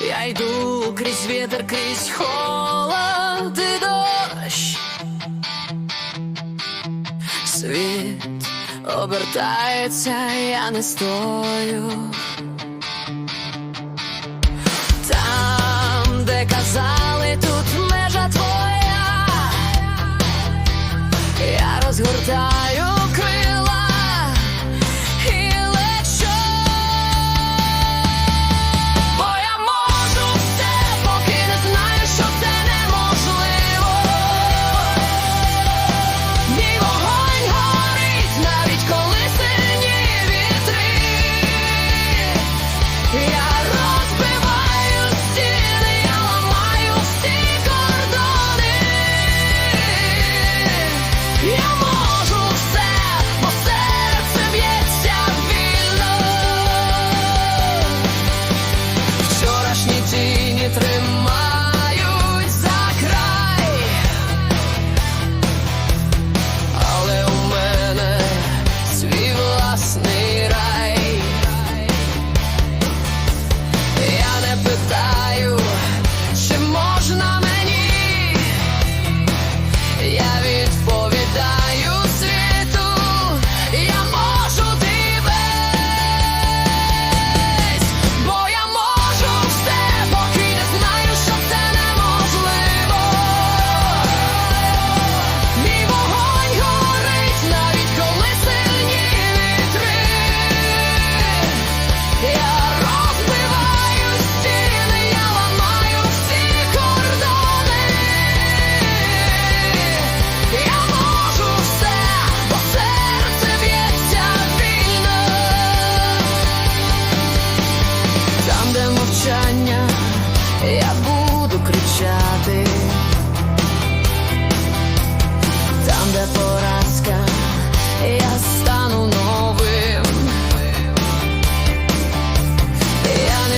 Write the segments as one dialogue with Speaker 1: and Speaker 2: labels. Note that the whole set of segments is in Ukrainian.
Speaker 1: Я йду крізь вітер, крізь холод і дощ. Світ обертається, я не стою.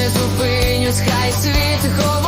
Speaker 1: не зупинюсь, хай світ ховає.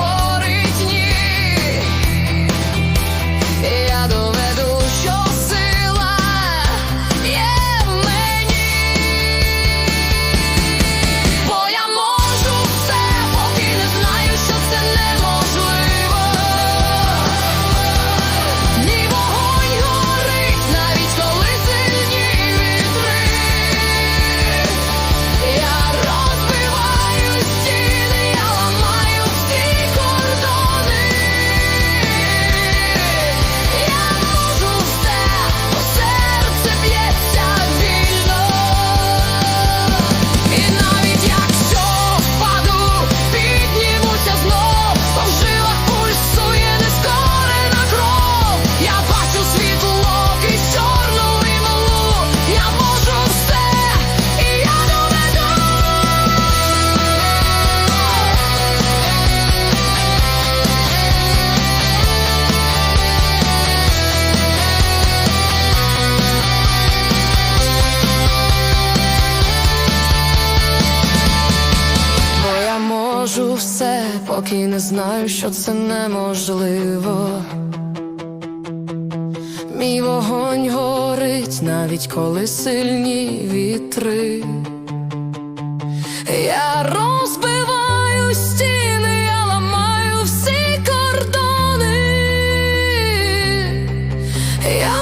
Speaker 1: поки не знаю, що це неможливо. Мій вогонь горить навіть коли сильні вітри. Я розбиваю стіни, я ламаю всі кордони. Я